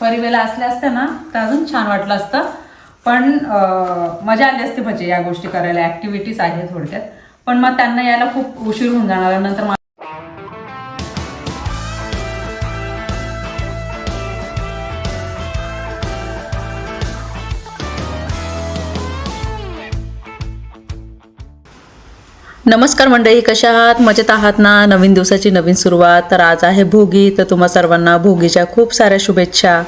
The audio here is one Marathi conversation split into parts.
परिवेला असल्या असत्या ना तर अजून छान वाटलं असतं. पण मजा आली असती म्हणजे या गोष्टी करायला. ॲक्टिव्हिटीज आहे थोडक्यात. पण मग त्यांना यायला खूप उशीर होऊन जाणार नंतर नमस्कार मंडळी कशा आहात? मजेत आहात ना? नवीन दिवसाची नवीन सुरुवात. तर आज आहे भोगी. तर तुम्हा सर्वांना भोगीच्या खूप साऱ्या शुभेच्छा.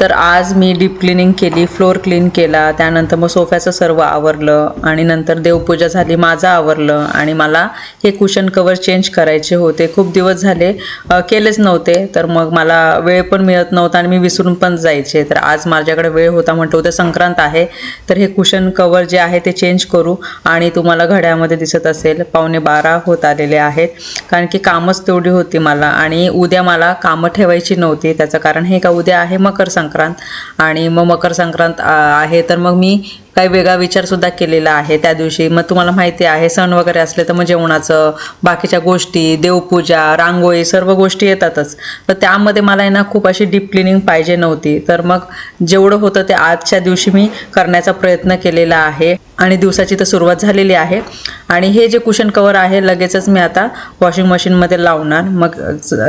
तर आज मी डीप क्लिनिंग केली फ्लोअर क्लीन केला त्यानंतर मग सोफ्याचं सर्व आवरलं आणि नंतर देवपूजा झाली माझं आवरलं आणि मला हे कुशन कवर चेंज करायचे होते. खूप दिवस झाले केलेच नव्हते तर मग मला वेळ पण मिळत नव्हता आणि मी विसरून पण जायचे. तर आज माझ्याकडे वेळ होता म्हणतो उद्या संक्रांत आहे तर हे कुशन कवर जे आहे ते चेंज करू आणि तुम्हाला घड्यामध्ये दिसत असेल पावणे बारा होत आलेले आहेत. कारण की कामच तेवढी होती मला आणि उद्या मला कामं ठेवायची नव्हती त्याचं कारण हे का उद्या आहे मकर संक्रांत. संक्रांत आणि मग मकर संक्रांत आहे. तर मग मी काही वेगळा विचारसुद्धा केलेला आहे त्या दिवशी. मग तुम्हाला माहिती आहे सण वगैरे असले तर मग जेवणाचं बाकीच्या गोष्टी देवपूजा रांगोळी सर्व गोष्टी येतातच. तर त्यामध्ये मला आहे ना खूप अशी डीप क्लिनिंग पाहिजे नव्हती. तर मग जेवढं होतं ते आजच्या दिवशी मी करण्याचा प्रयत्न केलेला आहे. आणि दिवसाची तर सुरुवात झालेली आहे. आणि हे जे कुशन कवर आहे लगेचच मी आता वॉशिंग मशीनमध्ये लावणार. मग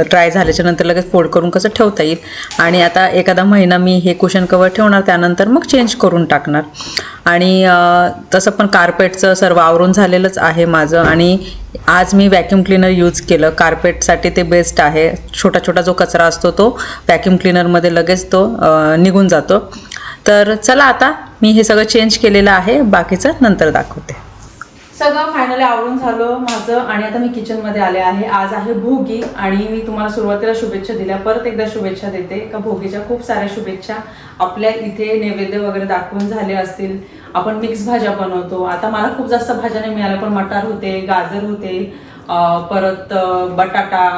ट्राय झाल्याच्यानंतर लगेच फोल्ड करून कसं ठेवता येईल? आणि आता एखादा महिना मी हे कुशन कवर ठेवणार त्यानंतर मग चेंज करून टाकणार. आणि तसं पण कार्पेटचं सर्व आवरून झालेलंच आहे माझं. आणि आज मी व्हॅक्यूम क्लीनर यूज केलं. कार्पेटसाठी ते बेस्ट आहे. छोटा छोटा जो कचरा असतो तो व्हॅक्यूम क्लीनरमध्ये लगेच तो निघून जातो. तर चला आता मी हे सगळं चेंज केलेलं आहे. बाकीचं नंतर दाखवते. सगळं फायनली आवरून झालं माझं आणि आता मी किचनमध्ये आले आहे. आज आहे भोगी आणि मी तुम्हाला सुरुवातीला शुभेच्छा दिल्या. परत एकदा शुभेच्छा देते. का भोगीच्या खूप साऱ्या शुभेच्छा. आपल्या इथे नैवेद्य वगैरे दाखवून झाले असतील. आपण मिक्स भाज्या बनवतो. आता मला खूप जास्त भाज्या नाही मिळाल्या पण मटार होते गाजर होते परत बटाटा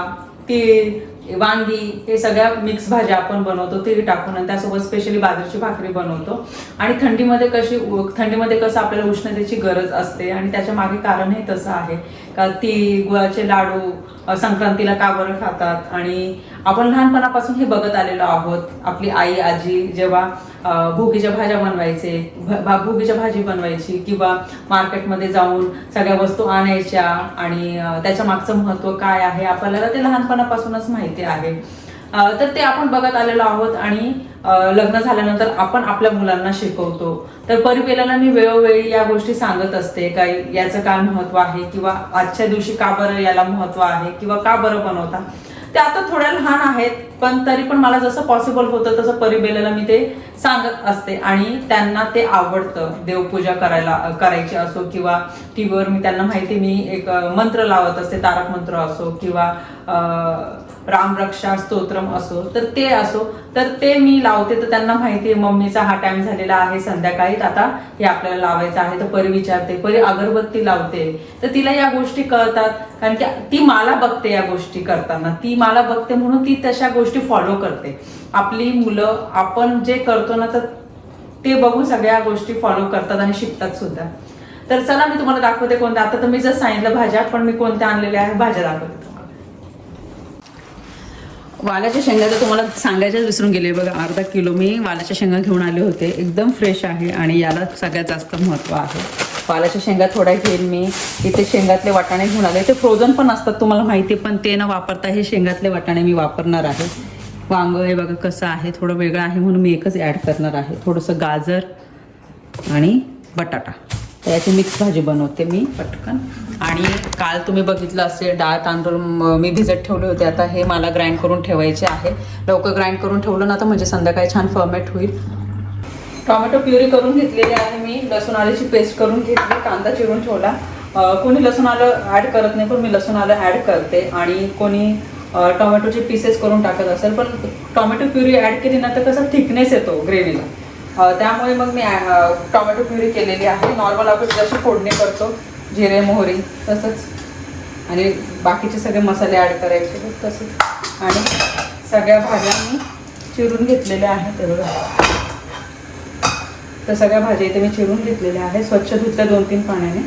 तीळ वांगी हे सगळ्या मिक्स भाज्या आपण बनवतो ते टाकून आणि त्यासोबत स्पेशली बाजरीची भाकरी बनवतो. आणि थंडीमध्ये कशी थंडीमध्ये कसं आपल्याला उष्णतेची गरज असते आणि त्याच्यामागे कारण हे तसं आहे. का ती गुळाचे लाडू संक्रांतीला का बरं खातात आणि आपण लहानपणापासून हे बघत आलेलो आहोत. आपली आई आजी जेव्हा भोगीच्या भाज्या बनवायचे भोगीच्या भाजी बनवायची किंवा मार्केटमध्ये जाऊन सगळ्या वस्तू आणायच्या आणि त्याच्या मागचं महत्त्व काय आहे आपल्याला ते लहानपणापासूनच माहिती आहे. तर ते आपण बघत आलेलो आहोत आणि लग्न झाल्यानंतर आपण आपल्या मुलांना शिकवतो. तर परिपेलाला मी वेळोवेळी या गोष्टी सांगत असते काय याचं काय महत्त्व आहे किंवा आजच्या दिवशी का बरं याला महत्त्व आहे किंवा का बरं बनवता? त्या आता थोड्या लहान आहेत. पण तरी पण मला जसं पॉसिबल होतं तसं परिबेलेला मी ते सांगत असते. आणि त्यांना ते आवडतं. देवपूजा करायला करायची असो किंवा टीव्हीवर मी त्यांना माहिती मी एक मंत्र लावत असते. तारक मंत्र असो किंवा रामरक्षा स्तोत्रम असो. तर ते असो. तर ते मी लावते. तर त्यांना माहिती आहे मम्मीचा हा टाइम झालेला आहे. संध्याकाळी आता हे आपल्याला लावायचं आहे. तर परी विचारते. परी अगरबत्ती लावते. तर तिला या गोष्टी कळतात. कारण की ती मला बघते या गोष्टी करताना. ती मला बघते म्हणून ती तशा गोष्टी फॉलो करते. आपली मुलं आपण जे करतो ना तर ते बघून सगळ्या गोष्टी फॉलो करतात आणि शिकतात सुद्धा. तर चला मी तुम्हाला दाखवते कोणत्या. आता तर मी जर सांगितलं भाज्या पण मी कोणत्या आणलेल्या आहे भाज्या दाखवते. वालाच्या शेंगा तर तुम्हाला सांगायच्याच विसरून गेले. बघा अर्धा किलो मी वालाच्या शेंगा घेऊन आले होते. एकदम फ्रेश आहे आणि याला सगळ्यात जास्त महत्त्व आहे. वालाच्या शेंगा थोड्या घेईन मी. इथे शेंगातले वाटाणे घेऊन आले. ते फ्रोझन पण असतात तुम्हाला माहिती आहे, पण ते न वापरता हे शेंगातले वाटाणे मी वापरणार आहे. वांग हे बघा कसं आहे थोडं वेगळं आहे म्हणून मी एकच ॲड करणार आहे. थोडंसं गाजर आणि बटाटा. तर याची मिक्स भाजी बनवते मी पटकन. आणि काल तुम्ही बघितलं असेल डाळ तांदूळ मी भिजत ठेवले होते. आता हे मला ग्राइंड करून ठेवायचे आहे. लवकर ग्राइंड करून ठेवलं ना तर म्हणजे संध्याकाळी छान फर्मेट होईल. टोमॅटो प्युरी करून घेतलेली आहे मी. लसूण आल्याची पेस्ट करून घेतली. कांदा चिरून ठेवला. कोणी लसूण आलं ॲड करत नाही पण मी लसूण आलं ॲड करते. आणि कोणी टोमॅटोचे पीसेस करून टाकत असेल पण टोमॅटो प्युरी ॲड केली ना तर कसं थिकनेस येतो ग्रेव्हीला त्यामुळे मग मी टोमॅटो प्युरी केलेली आहे. नॉर्मल आपण जशी फोडणी करतो जिरे मोहरी तसंच. आणि बाकीचे सगळे मसाले ॲड करायचे तसंच. आणि सगळ्या भाज्या मी चिरून घेतलेल्या आहेत ते बघा. तर सगळ्या भाज्या इथे मी चिरून घेतलेल्या आहेत. स्वच्छ धुतल्या दोन तीन पाण्याने.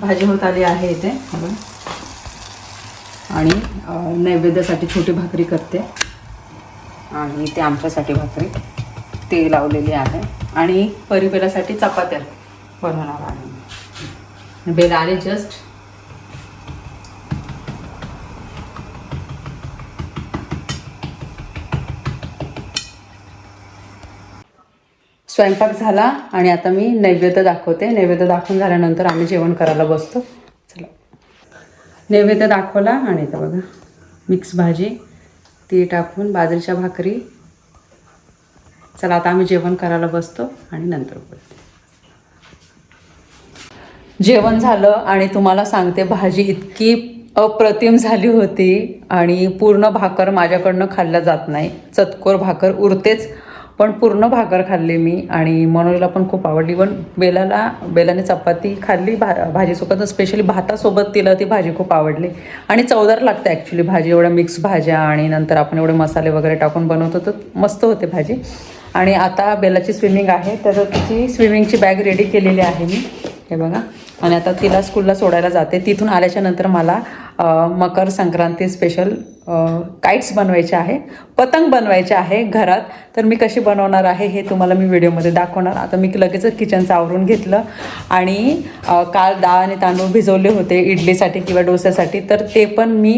भाजी होत आली आहे इथे. आणि नैवेद्यासाठी छोटी भाकरी करते. आणि ते आमच्यासाठी भाकरी. ते लावलेली आहे. आणि परिबेलासाठी चपात्या बनवणार आहे. बेल आले जस्ट स्वयंपाक झाला आणि आता मी नैवेद्य दाखवते. नैवेद्य दाखवून झाल्यानंतर आम्ही जेवण करायला बसतो. चला. नैवेद्य दाखवला आणि तर बघा मिक्स भाजी ती टाकून बाजरीच्या भाकरी. चला आता आम्ही जेवण करायला बसतो आणि नंतर बोलते. जेवण झालं आणि तुम्हाला सांगते भाजी इतकी अप्रतिम झाली होती आणि पूर्ण भाकर माझ्याकडनं खाल्लं जात नाही. चतकोर भाकर उरतेच. पण पूर्ण भाकर खाल्ली मी आणि मनोजला पण खूप आवडली. पण बेलाला बेलाने चपाती खाल्ली भा भाजीसोबत स्पेशली भातासोबत तिला ती भाजी खूप आवडली. आणि चवदार लागते ॲक्च्युली भाजी एवढ्या मिक्स भाज्या आणि नंतर आपण एवढे मसाले वगैरे टाकून बनवतो तर मस्त होते भाजी. आणि आता बेलाची स्विमिंग आहे तर तिची स्विमिंगची बॅग रेडी केलेली आहे मी. हे बघा. आणि आता तिला स्कूलला सोडायला जाते. तिथून आल्याच्यानंतर मला मकर संक्रांती स्पेशल काइट्स बनवायचे आहे पतंग बनवायचे आहे घरात. तर मी कशी बनवणार आहे हे तुम्हाला मी व्हिडिओमध्ये दाखवणार. आता मी लगेचच किचनचं आवरून घेतलं. आणि काल डाळ आणि तांदूळ भिजवले होते इडलीसाठी किंवा डोस्यासाठी. तर ते पण मी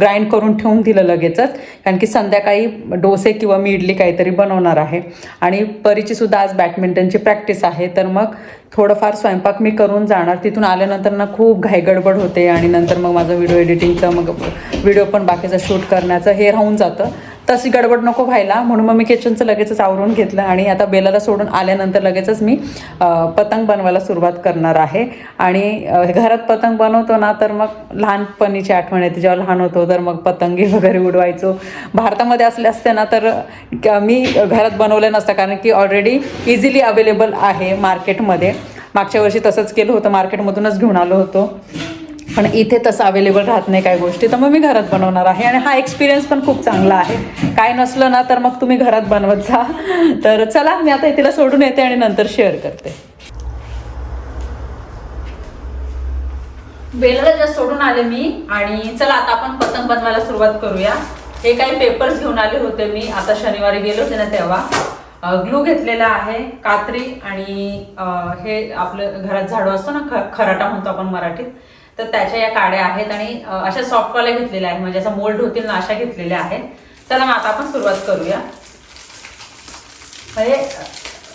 ग्राइंड करून ठेवून दिलं लगेचच. कारण की संध्याकाळी डोसे किंवा मी इडली काहीतरी बनवणार आहे. आणि परीची सुद्धा आज बॅडमिंटनची प्रॅक्टिस आहे. तर मग थोडंफार स्वयंपाक मी करून जाणार. तिथून आल्यानंतर ना खूप घाईगडबड होते. आणि नंतर मग माझं व्हिडिओ एडिटिंगचं मग व्हिडिओ पण बाकी बाकीचं शूट करण्याचं हे राहून जातं. तशी गडबड नको व्हायला. म्हणून मग मी किचनचं लगेचच आवरून घेतलं आणि आता बेलाला सोडून आल्यानंतर लगेचच मी पतंग बनवायला सुरुवात करणार आहे. आणि घरात पतंग बनवतो ना तर मग लहानपणीची आठवण येते. जेव्हा लहान होतो तर मग पतंगी वगैरे उडवायचो. भारतामध्ये असले असते ना तर मी घरात बनवलं नसतं. कारण की ऑलरेडी इझिली अवेलेबल आहे मार्केटमध्ये मागच्या वर्षी तसंच केलं होतं. मार्केटमधूनच घेऊन आलो होतो. पण इथे तसं अवेलेबल राहत नाही काही गोष्टी तर मग मी घरात बनवणार आहे. आणि हा एक्सपिरियन्स पण खूप चांगला आहे. काय नसलं ना तर मग तुम्ही घरात बनवत जा. तर चला मी आता तिला सोडून येते आणि नंतर शेअर करते. बेलला जस्ट सोडून आले मी आणि चला आता आपण पतंग बनवायला सुरुवात करूया. हे काही पेपर्स घेऊन आले होते मी आता शनिवारी गेले होते ना तेव्हा. ग्लू घेतलेला आहे कात्री आणि हे आपलं घरात झाडू असतो ना ख खराटा म्हणतो आपण मराठीत. तर त्याच्या या काड्या आहेत आणि अशा अशा सॉफ्टवाल्या घेतलेल्या आहेत. म्हणजे असं मोल्ड होतील ना अशा घेतलेल्या आहेत. चला मग आता आपण सुरुवात करूया. म्हणजे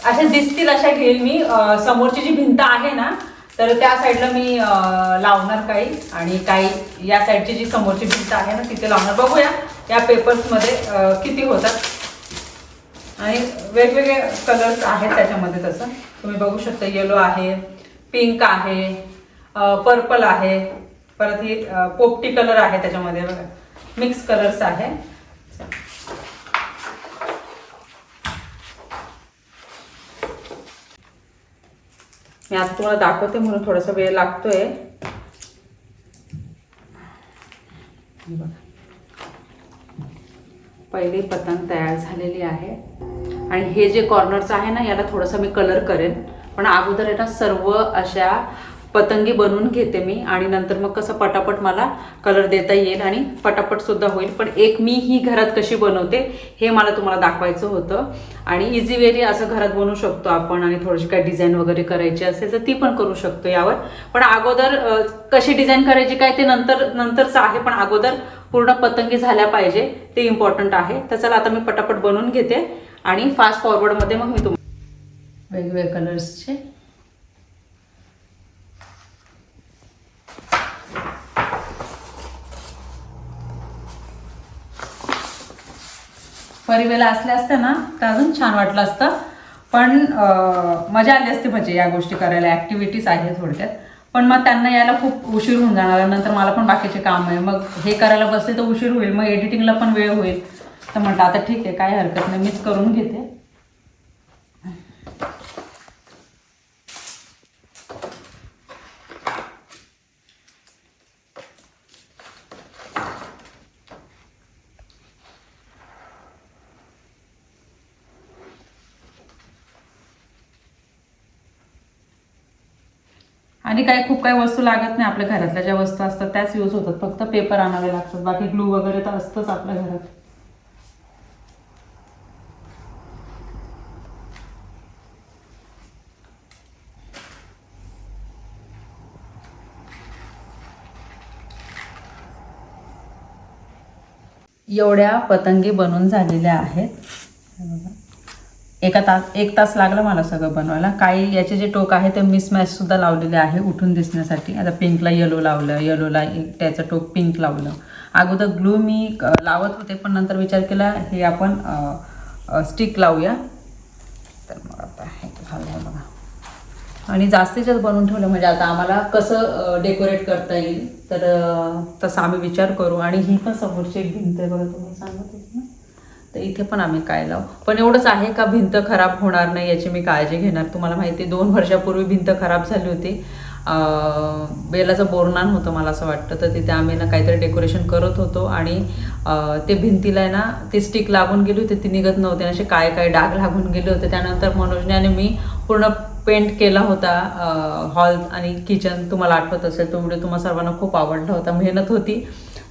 अशा दिसतील अशा घेईल मी. समोरची जी भिंत आहे ना तर त्या साईडला मी लावणार काही. आणि काही या साईडची जी समोरची भिंत आहे ना तिथे लावणार. बघूया या पेपर्समध्ये किती होतात. आणि वेगवेगळे कलर्स आहेत त्याच्यामध्ये तसं. तुम्ही बघू शकता येलो आहे पिंक आहे पर्पल आहे. परत ही पोपटी कलर आहे त्याच्यामध्ये बघा. मिक्स कलर्स आहे. मी आता तुम्हाला दाखवते म्हणून थोडासा वेळ लागतोय. पहिली पतंग तयार झालेली आहे. आणि हे जे कॉर्नरचं आहे ना याला थोडंसं मी कलर करेन. पण अगोदर आहे ना सर्व अशा पतंगी बनवून घेते मी आणि नंतर मग कसं पटापट मला कलर देता येईल आणि पटापटसुद्धा होईल. पण एक मी ही घरात कशी बनवते हे मला तुम्हाला दाखवायचं होतं. आणि इझी वेली असं घरात बनवू शकतो आपण आणि थोडीशी काय डिझाईन वगैरे करायची असेल तर ती पण करू शकतो यावर. पण अगोदर कशी डिझाईन करायची काय ते नंतर नंतरचं आहे पण अगोदर पूर्ण पतंगी झाल्या पाहिजे. ते इम्पॉर्टंट आहे. तर चला आता मी पटापट बनवून घेते आणि फास्ट फॉरवर्डमध्ये मग मी तुम्हाला वेगवेगळ्या कलर्सचे परिवेला असल्या असत्या ना तर अजून छान वाटलं असतं. पण मजा आली असते म्हणजे या गोष्टी करायला. ॲक्टिव्हिटीज आहे थोडक्यात. पण मग त्यांना यायला खूप उशीर होऊन जाणार नंतर मला पण बाकीचे काम आहे. मग हे करायला बसले तर उशीर होईल. मग एडिटिंगला पण वेळ होईल. तर म्हटलं आता ठीक आहे काही हरकत नाही. मीच करून घेते. आणि काही खूप काही वस्तू लागत नाही आपल्या घरातल्या ज्या वस्तू असतात त्याच यूज होतात. फक्त पेपर आणावे लागतात. बाकी ग्लू वगैरे तर असतंच आपल्या घरात. एवढ्या पतंगी बनून झालेल्या आहेत. एका तास एक तास लागला मला सगळं बनवायला. काही याचे जे टोक आहे ते मिसमॅचसुद्धा लावलेले आहे उठून दिसण्यासाठी. आता पिंकला येलो लावलं येलोला त्याचं टोक पिंक लावलं. अगोदर ग्लू मी लावत होते पण नंतर विचार केला हे आपण स्टिक लावूया. तर मग आता हे घालूया बघा. आणि जास्तीत जास्त बनवून ठेवलं म्हणजे आता आम्हाला कसं डेकोरेट करता येईल तर तसा तसं आम्ही विचार करू. आणि ही पण समोरची एक भिंत आहे बघा तुम्हाला सांगत. होती तर इथे पण आम्ही काय लावू? पण एवढंच आहे का भिंत खराब होणार नाही याची मी काळजी घेणार? तुम्हाला माहिती आहे दोन वर्षापूर्वी भिंत खराब झाली होती. बेलाचं बोरनान होतं मला असं वाटतं. तर तिथे आम्ही ना काहीतरी डेकोरेशन करत होतो आणि ते भिंतीला आहे ना ती स्टिक लागून गेली होती ती निघत नव्हती. असे काय काय डाग लागून गेले होते. त्यानंतर मनोजने आणि मी पूर्ण पेंट केला होता हॉल आणि किचन तुम्हाला आठवत असेल तो व्हिडिओ तुम्हाला सर्वांना खूप आवडला होता. मेहनत होती.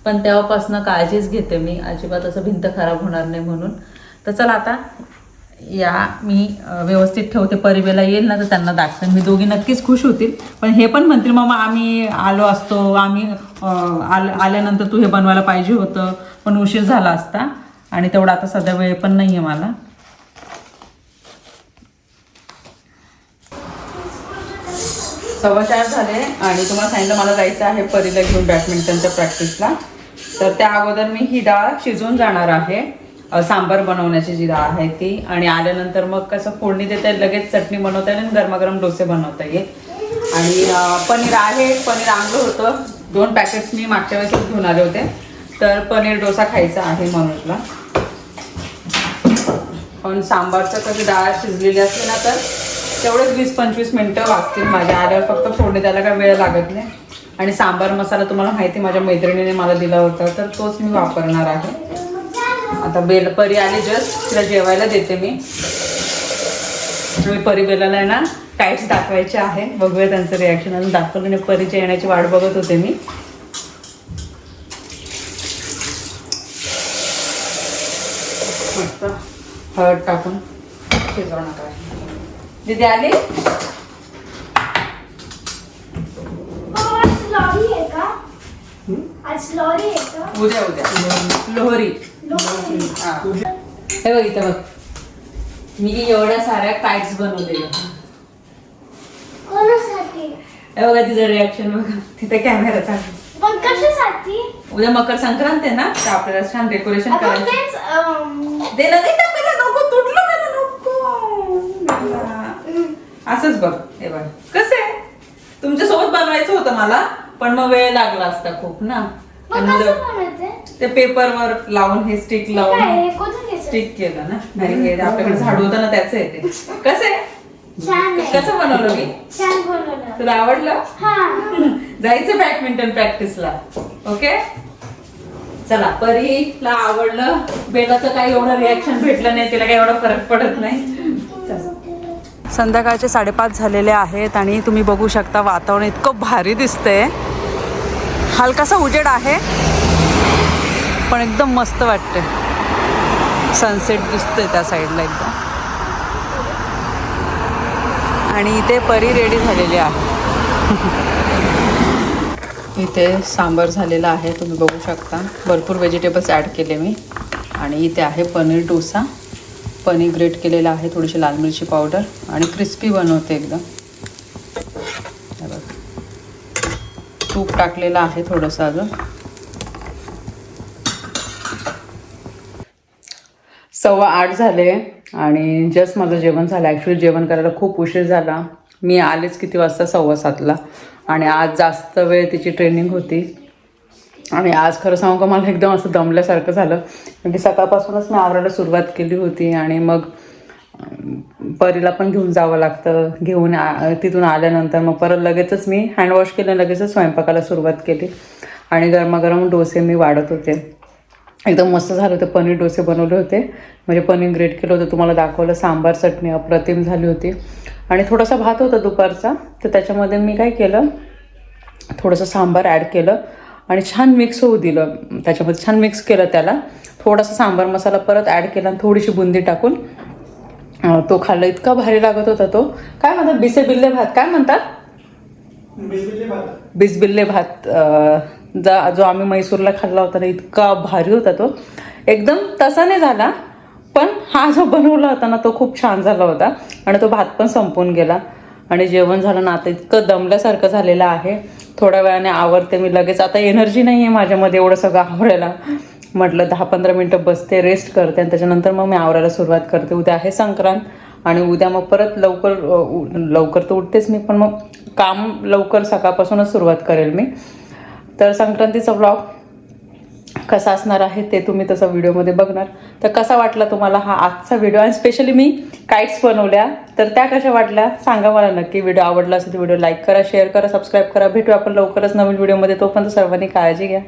पण तेव्हापासून काळजीच घेते मी. अजिबात असं भिंत खराब होणार नाही म्हणून. तर चला आता या मी व्यवस्थित ठेवते. परिवेला येईल ना तर त्यांना दाखवेन. मी दोघी नक्कीच खुश होतील. पण हे पण म्हणतील मामा आम्ही आलो असतो. आम्ही आल आल्यानंतर तू हे बनवायला पाहिजे होतं. पण उशीर झाला असता. आणि तेवढा आता सध्या वेळ पण नाही आहे मला. सव्वा चार झाले आणि तुम्हाला सांगितलं मला जायचं आहे परीला घेऊन बॅडमिंटनच्या प्रॅक्टिसला तर त्या अगोदर मी ही डाळ शिजवून जाणार आहे. सांबार बनवण्याची जी डाळ आहे ती. आणि आल्यानंतर मग कसं फोडणी देता येईल लगेच चटणी बनवता येईल आणि गरमागरम डोसे बनवता येईल. आणि पनीर आहे पनीर आणलं होतं. दोन पॅकेट्स मी मागच्या वेळेस घेऊन आले होते. तर पनीर डोसा खायचा आहे मनोजला. पण सांबारचं कसं डाळ शिजलेली असली ना तर तेवढेच वीस पंचवीस मिनटं वाचतील. माझ्या आल्यावर फक्त फोडणी द्यायला काय वेळ लागत नाही. आणि सांबार मसाला तुम्हाला माहिती माझ्या मैत्रिणीने मला दिला होता तर तोच मी वापरणार आहे. आता बेल परी आली जस्ट तिला जेवायला देते मी. मी परी बेलाला आहे ना काहीच दाखवायचे आहे. बघूया त्यांचं रिॲक्शन अजून दाखवलं परीच्या येण्याची वाट बघत होते मी. मस्त. हळद टाकून. शिजवणार आहे. दिदी आली आज लॉरी आहे का? आज लॉरी आहे का? उद्या उद्या. लोहरी. लोहरी. हा. हे बघ इथं बघ. मी एवढ्या साऱ्या काइट्स बनवलेल्या कोणासाठी? हे बघा तिचं रिॲक्शन बघा. तिथे कॅमेरा चालू पण कशासाठी उद्या मकर संक्रांत आहे ना? तर आपल्याला छान डेकोरेशन करायचं. तेच अम, दे ना दे ना मला. नको तुटलं मला. नको. मला. असंच बघ. हे बघ. कसं आहे? तुमच्यासोबत बनवायचं होतं मला. पण मग वेळ लागला असता खूप ना. मग आणि कसं जर- बनवते? ते पेपरवर लावून हे स्टिक लावून काय घ्यायचं स्टिक केलं ना. नाही हे आपल्याकडे झाड होतं ना त्याचं आहे ते. कसं आहे? छान आहे. कसं बनवलं मी? छान बनवलं. तुला आवडलं? हा. जायचं बॅडमिंटन प्रॅक्टिसला ओके चला परीला आवडलं. बेलाचं काही एवढं रिॲक्शन भेटलं नाही तिला काही एवढा फरक पडत नाही. संध्याकाळचे साडेपाच झालेले आहेत आणि तुम्ही बघू शकता वातावरण इतकं भारी दिसतंय. हलकासा उजेड आहे पण एकदम मस्त वाटते सनसेट दिसते त्या साईडला एकदम. आणि इथे परी रेडी झालेली आहे. इथे सांबार झालेला आहे तुम्ही बघू शकता. भरपूर व्हेजिटेबल्स ॲड केले मी. आणि इथे आहे पनीर डोसा. पनीर ग्रेट केलेलं आहे थोडीशी लाल मिरची पावडर आणि क्रिस्पी बनवते एकदम. तूप टाकलेलं आहे थोडंसं अजून. सव्वा आठ झाले आणि जस्ट माझं जेवण झालं. ॲक्च्युली जेवण करायला खूप उशीर झाला. मी आलेच किती वाजता? सव्वा सातला. आणि आज जास्त वेळ तिची ट्रेनिंग होती. आणि आज खरं सांगू का मला एकदम असं दमल्यासारखं झालं. म्हणजे सकाळपासूनच मी आवरायला सुरुवात केली होती आणि मग परीला पण घेऊन जावं लागतं. घेऊन तिथून आल्यानंतर मग परत लगेचच मी हँडवॉश केलं लगेचच स्वयंपाकाला सुरुवात केली. आणि गरमागरम डोसे मी वाढत होते. एकदम मस्त झालं होतं. पनीर डोसे बनवले होते. म्हणजे पनीर ग्रेट केलं होतं. तुम्हाला दाखवलं सांबार चटणी अप्रतिम झाली होती. आणि थोडासा भात होता दुपारचा. तर त्याच्यामध्ये मी काय केलं थोडंसं सांबार ॲड केलं. आणि छान मिक्स होऊ दिलं. त्याच्यामध्ये छान मिक्स केलं त्याला. थोडासा सांबार मसाला परत ॲड केला आणि थोडीशी बुंदी टाकून तो खाल्ला. इतका भारी लागत होता तो. काय म्हणतात? बिसे बिल्ले भात. काय म्हणतात? बिसबिल्ले भात. जा जो आम्ही मैसूरला खाल्ला होता ना इतका भारी होता तो. एकदम तसा नाही झाला पण हा जो बनवला होता ना तो खूप छान झाला होता. आणि तो भात पण संपून गेला. आणि जेवण झालं ना आता इतकं दमल्यासारखं झालेलं आहे. थोड्या वेळाने आवरते मी लगेच. आता एनर्जी नाही आहे माझ्यामध्ये एवढं सगळं आवरायला. म्हटलं दहा पंधरा मिनटं बसते रेस्ट करते आणि त्याच्यानंतर मग मी आवरायला सुरुवात करते. उद्या आहे संक्रांत आणि उद्या मग परत लवकर उ- लवकर तर उठतेच मी पण मग काम लवकर सकाळपासूनच सुरुवात करेल मी. तर संक्रांतीचा ब्लॉग कसा असणार आहे ते तुम्ही तसं व्हिडिओमध्ये बघणार. तर कसा वाटला तुम्हाला हा आजचा व्हिडिओ? आणि स्पेशली मी काईट्स बनवल्या. तर त्या कशा वाटल्या? सांगा मला नक्की. व्हिडिओ आवडला असेल तर व्हिडिओ लाईक करा शेअर करा सबस्क्राईब करा. भेटू आपण लवकरच नवीन व्हिडिओमध्ये. तोपर्यंत सर्वांनी काळजी घ्या.